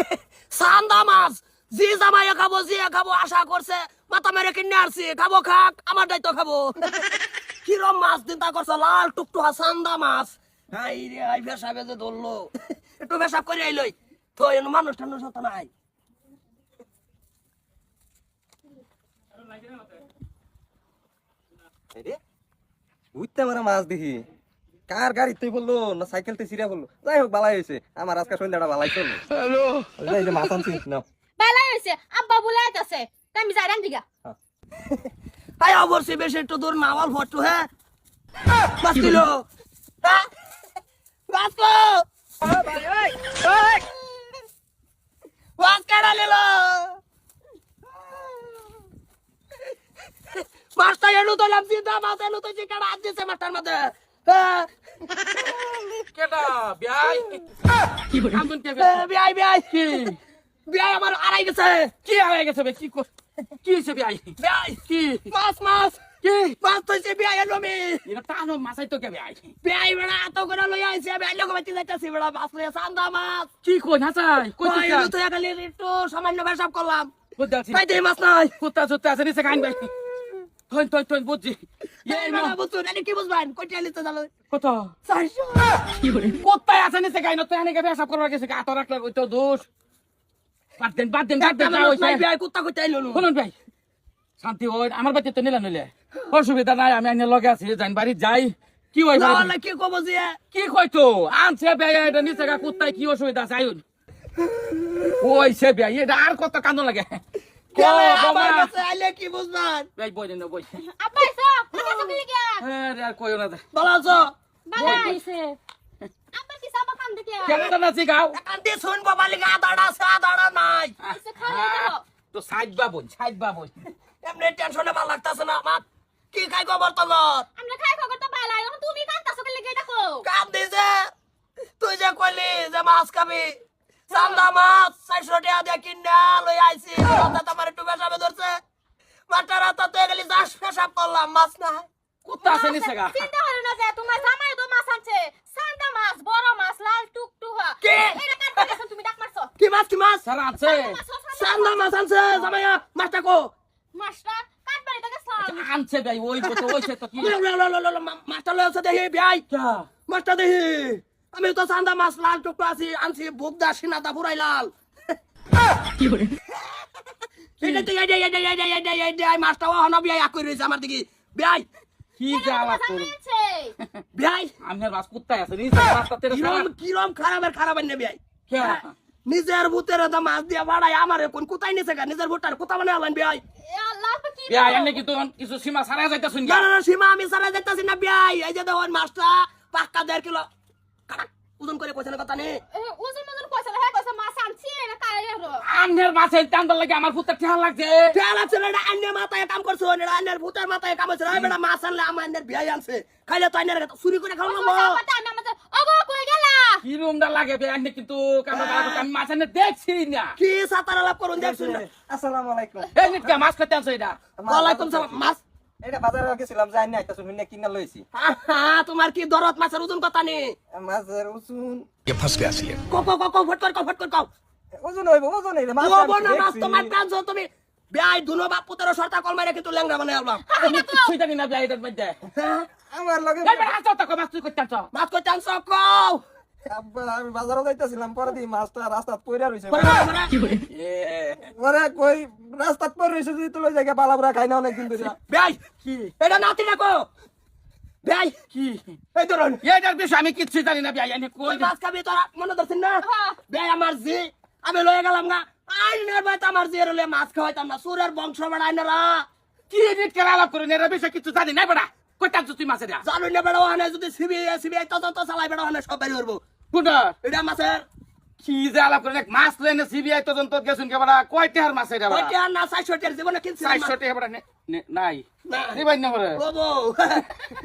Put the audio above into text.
সান্দা মাছ জি জামাই খাব জি খাব আশা করছে মাথা মেরে কিনে আসছি খাব খাক আমার দায়িত্ব খাব। কিরম মাছ চিন্তা করছ লাল টুকটুকা সান্দা মাছ। রে হাই ভেসাবে যে ধরলো একটু ভেসাব করে আইলই তো এন মানুষ টানুষ হতো নাই। রে উঠতে আমার মাছ দেখি কার গাড়িতে বলল? না সাইকেলতে সিরিয়া বলল? যাই হোক বালাই হয়েছে। আমার আজকে সন্ধ্যাটা বালাই হ্যালো। এই যে মাছ আনছি নাও। বেলা হয়েছে। আব্বা বলে তাই আমি যাই দিগা হাই অবশ্যই বেশি একটু দূর না অল্প একটু হ্যাঁ? কিলো হ্যাঁ? কো নিল? এনু তো লাভ দিয়ে মাছ এনু তো যে কেডা হাত দিছে মাছটার মধ্যে। হ্যাঁ? কেটা বিয়াই? আমন কে বিয়াই বিয়াই। বিয়াই আমার আড়াই গেছে। কি গেছে বে? কি কর- কি হইছে বিয়াই? বিয়াই। কি? মাছ মাছ। কি? মাছ তো সে বিয়াই এলো মি এটা টানো মাছাই তো কে বিয়াই? বিয়াই বেড়া এত করে লই আইছে বিয়াই লোক বাচ্চা যাইতাছি বেড়া মাছ লইয়া সান্দা মাছ। কি কই হাসাই কই ওই তো একালে একটু সামান্য বেসাব করলাম। বুঝতে আছি মাছ নাই। কুত্তা জুত্তা আছে নিচে খাইন ভাই থইন থইন থইন বুঝছি এই বেড়া বুঝছ না কি বুঝবেন কইটা লিতে জানো কত চারশো কোথায় আছে তো করবার গেছে আত রাখলে ওই তো দোষ বাদ দেন বাদ দেন বাদ দেন হইছে বিয়াই কুত্তা কইতে আইলো শুনুন ভাই শান্তি হয় আমার বাড়িতে তো নিলা নিলে অসুবিধা নাই আমি আইনে লগে আছি যাইন বাড়ি যাই কি বাড়ি না কি কব যে কি কইতো আনছে বেয়া এটা নিচে গা কুত্তায় কি অসুবিধা আছে আইন ওই সে বেয়া এটা আর কত কান্দ লাগে কি ভালো ভালো খাই খবর তোমার? আমরা খাই খবর তো বেলা তুমি কান্তাছো কেলে গেটা কো কাম দিছে তুই যে কইলি যে মাছ খাবি চান্দা মাছ চারশো টাকা দিয়ে কিনে লই আইছি। রাতে একটু বেসাবে ধরছে। মাঠটা রাতে গেলি দাস পেশাব করলাম মাছ না। কুত্তা আছে নিচে গা। চিন্তা হলো না যে তোমার জামাই তো মাছ আনছে। সান্দা মাছ বড় মাছ লাল টুকটুকা। কে? এটা তুমি ডাক মারছো। কি মাছ কি মাছ? সারা আছে। চান্দা মাছ আনছে জামাইয়া মাছটা কো। মাছটা গেছলাম আনছে ভাই ওই তো ওইছে তো কি? লো, লো, লো, লো, লো, লো, মা- মাছটা লই দেখি বিয়াই কা মাছটা দেখি। আমি তো চান্দা মাছ লাল টুকরো আছি আনছি বুক দা সিনাদা পুরাই লাল। মাছটা হনা বিয়াই আকই রইছে আমার দিকে। বিয়াই। কি জ্বালা করুন বিয়াই। আমার বাস কুত্তা আছে নিচে রাস্তা কিরম কিরম খারাপের খারাপ বিয়াই। নিজের ভূতের তো মাছ দিয়ে বাড়াই আমারে কোন কোথায় নিছে গা? নিজের ভূতার কোথা মানে আলেন বিয়াই? এ আল্লাহ কি বিয়া কিন্তু কিছু সীমা সারা যাইতা শুন না না না, সীমা আমি সারা যাইতাছি না বিয়াই। এই যে দেখুন মাছটা পাক্কা দেড় কিলো। ওজন করে পয়সা কথা নেই এ, ওজন ওজন পয়সা হে কইছে মাছ আনছি না হলো। আন্নের মাছে টান্দার লাগে আমার কুত্তা ঠেলা লাগছে। খেয়াল আছে না এটা আন্যের মাথায় কাম করছ এটা আন্যের ভূতের মাথায় কাম হচ্ছে বেটা মাছ আনলে আমার আন্যের বিয়াই আনছে। খাইলে তো আন্যের চুরি করে আমি আমাদের ওগো কই গেলা? কি রুমটা লাগে বে আন্নে কিন্তু? কামড়া কামড়া আমি মাছ আনে দেখছি না। কি সাতার আলাপ করুন দেখছুন না। আসসালামু আলাইকুম। এই নিটকা মাছ খেতে আনছো এটা? ওয়ালাইকুম সালাম। মাছ এটা বাজারে গেছিলাম কি দরদ মাছের ওজন কথা কক কক কক ফট কর ফট ওজন হইব ওজন হইলে মাছ মাছ তোমার তুমি বিয়াই দুনো বাপ পুতের সরতা কল মারে কিন্তু ল্যাংড়া বানাই আলবাম আমি কিছুই জানি আমার লগে আচ্ছা, আচ্ছা, মাছ তুই মাছ করতাম সব আমি বাজারে যাইতাছিলাম পরে দি মাছটা রাস্তাত পইরা রইছে। করে দাও, করে। পরে কই রাস্তাত পইরা রইছে যদি তুই জায়গা বালাবরা খাই না অনেক ধরে বিয়াই কি? এটা নাতি রাখো বিয়াই কি? এই ধরুন এটার বিষয় আমি কিচ্ছু জানি না বিয়া এনে কই মাছ খাবি তোরা? মনে ধরছিস না? হ্যাঁ। বিয়াই আমার জি আমি লয়ে গেলাম না আইনের বাইতে আমার জি এরলে মাছ খাওয়াইতাম না সুরের বংশ বেড়া আইনারা কি নিটকা আলাপ করুন এর বিষয় কিছু জানি না বেটা। কইতা আনছো তুই মাছের। জানুন না বেড়া ওখানে যদি সিবিআই সিবিআই তদন্ত চালাই বেড়া ওখানে সব বেরিয়ে কোনটা এটা মাছের? কি যে আলাপ করে মাছ লেনে সিবিআই তদন্ত গেছুন কে বড়া কয় টেহার মাছ এটা ওই বড়া? কে আর না চারশো টিয়ার জীবনে কিনছি চারশো টেহা বড়া নাই। না। নিবাই না বড়া বউ।